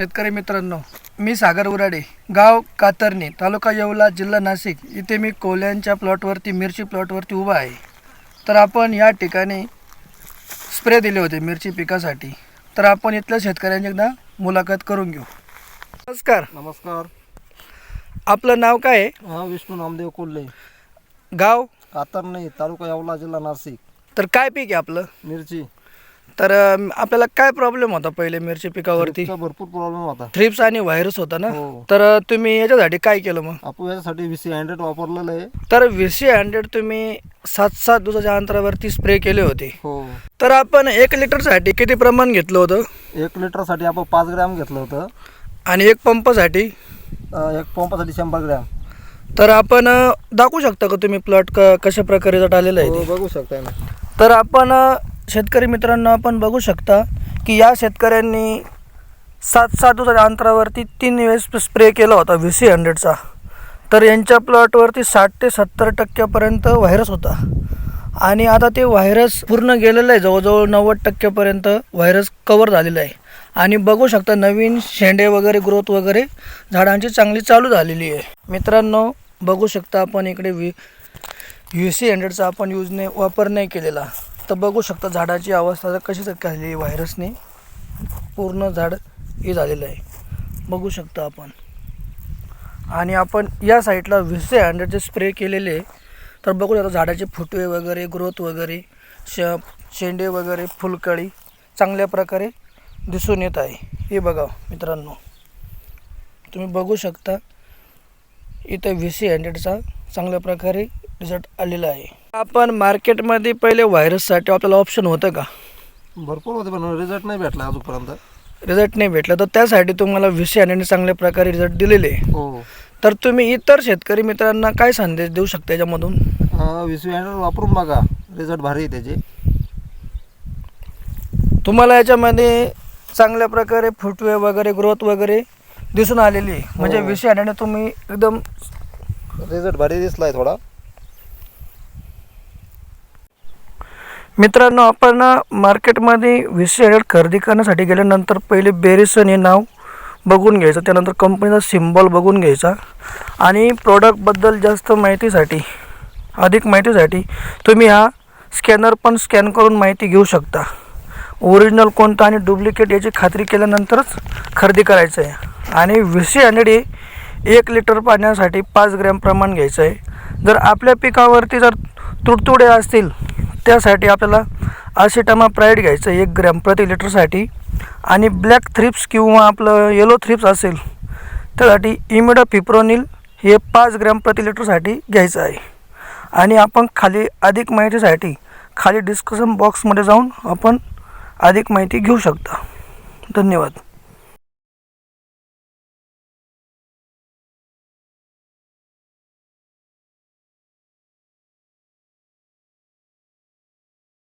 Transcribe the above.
शेतकरी मित्रांनो मी सागर उराडे गाव कातरणे तालुका येवला जिल्हा नाशिक. इथे मी कोल्यांच्या प्लॉटवरती मिरची प्लॉटवरती उभा आहे. तर आपण या ठिकाणी स्प्रे दिले होते मिरची पिकासाठी. तर आपण इथल्या शेतकऱ्यांची एकदा मुलाखत करून घेऊ. नमस्कार. नमस्कार. आपलं नाव काय आहे? हा विष्णू नामदेव कोल्हे. गाव? कातरणे तालुका येवला जिल्हा नाशिक. तर काय पीक आहे आपलं? मिरची. तर आपल्याला काय प्रॉब्लेम होता पहिले मिरची पिकावरती? भरपूर प्रॉब्लेम होता. थ्रिप्स आणि व्हायरस होता ना? हो. तर तुम्ही याच्यासाठी काय केलं मग? आपण याच्यासाठी व्ही सी हंड्रेड वापरलेलं आहे. तर वीस हंड्रेड तुम्ही सात सात दिवसाच्या अंतरावरती स्प्रे केले होते. हो. तर आपण एक लिटरसाठी किती प्रमाण घेतलं होतं? एक लिटरसाठी आपण पाच ग्रॅम घेतलं होतं. आणि एक पंपासाठी? एक पंपासाठी शंभर ग्रॅम. तर आपण दाखवू शकता का तुम्ही प्लॉट कशा प्रकारे आलेला आहे हो, ते? बघू शकताय ना. तर आपण शेतकरी मित्रांनो आपण बघू शकता की या शेतकऱ्यांनी सात सात दिवसाच्या अंतरावरती तीन वेळेस स्प्रे केला होता व्ही सी हंड्रेडचा तर यांच्या प्लॉटवरती साठ ते सत्तर टक्क्यापर्यंत व्हायरस होता. आणि आता ते व्हायरस पूर्ण गेलेलं आहे जवळजवळ नव्वद टक्क्यापर्यंत व्हायरस कवर झालेलं आहे. आणि बघू शकता नवीन शेंडे वगैरे ग्रोथ वगैरे झाडांची चांगली चालू झालेली आहे. मित्रांनो बघू शकता आपण इकडे व्ही व्ही सी हंड्रेडचा आपण यूज नाही वापर नाही केलेला. तर बघू शकता झाडाची अवस्था कशी झाली व्हायरसने. पूर्ण झाड हे झालेलं आहे. बघू शकता आपण. आणि आपण या साईडला व्ही सी हंड्रेडचे स्प्रे केलेले आहे. तर बघू शकता झाडाचे फुटवे वगैरे ग्रोथ वगैरे श शेंडे वगैरे फुलकळी चांगल्या प्रकारे दिसून येत आहे. हे बघा मित्रांनो. तुम्ही बघू शकता इथं व्ही सी हंड्रेडचा चांगल्या प्रकारे रिझल्ट आलेला आहे. आपण मार्केटमध्ये पहिले व्हायरससाठी आपल्याला ऑप्शन होतं का? भरपूर होते पण रिझल्ट नाही भेटला अजूनपर्यंत. रिझल्ट नाही भेटला. तर त्यासाठी तुम्हाला हंड्रेडने चांगल्या प्रकारे रिझल्ट दिलेले आहे. हो. तर तुम्ही इतर शेतकरी मित्रांना काय संदेश देऊ शकता याच्यामधून? हंड्रेड वापरून बघा. रिझल्ट भारी आहे त्याचे. तुम्हाला याच्यामध्ये चांगल्या प्रकारे फुटवे वगैरे ग्रोथ वगैरे दिसून आलेली आहे. म्हणजे हो. हंड्रेडने तुम्ही एकदम रिझल्ट भारी दिसलाय थोडा. मित्रांनो आपण मार्केटमध्ये व्ही सी हंड्रेड खरेदी करण्यासाठी गेल्यानंतर पहिले बेरिसन हे नाव बघून घ्यायचं त्यानंतर कंपनीचा सिम्बॉल बघून घ्यायचा आणि प्रोडक्टबद्दल जास्त माहितीसाठी अधिक माहितीसाठी तुम्ही हा स्कॅनर पण स्कॅन करून माहिती घेऊ शकता. ओरिजिनल कोणतं आणि डुप्लिकेट याची खात्री केल्यानंतरच खरेदी करायचं आहे. आणि व्ही सी हंड्रेड हे एक लिटर पाण्यासाठी पाच ग्रॅम प्रमाण घ्यायचं आहे. जर आपल्या पिकावरती जर तुडतुडे असतील त्यासाठी आपल्याला आसिटामा प्राईड घ्यायचं एक ग्रॅम प्रति लिटरसाठी. आणि ब्लॅक थ्रिप्स किंवा आपलं येलो थ्रिप्स असेल त्यासाठी इमिडा फिप्रोनिल हे पाच ग्रॅम प्रति लिटरसाठी घ्यायचं आहे. आणि आपण खाली अधिक माहितीसाठी खाली डिस्कशन बॉक्समध्ये जाऊन आपण अधिक माहिती घेऊ शकता. धन्यवाद.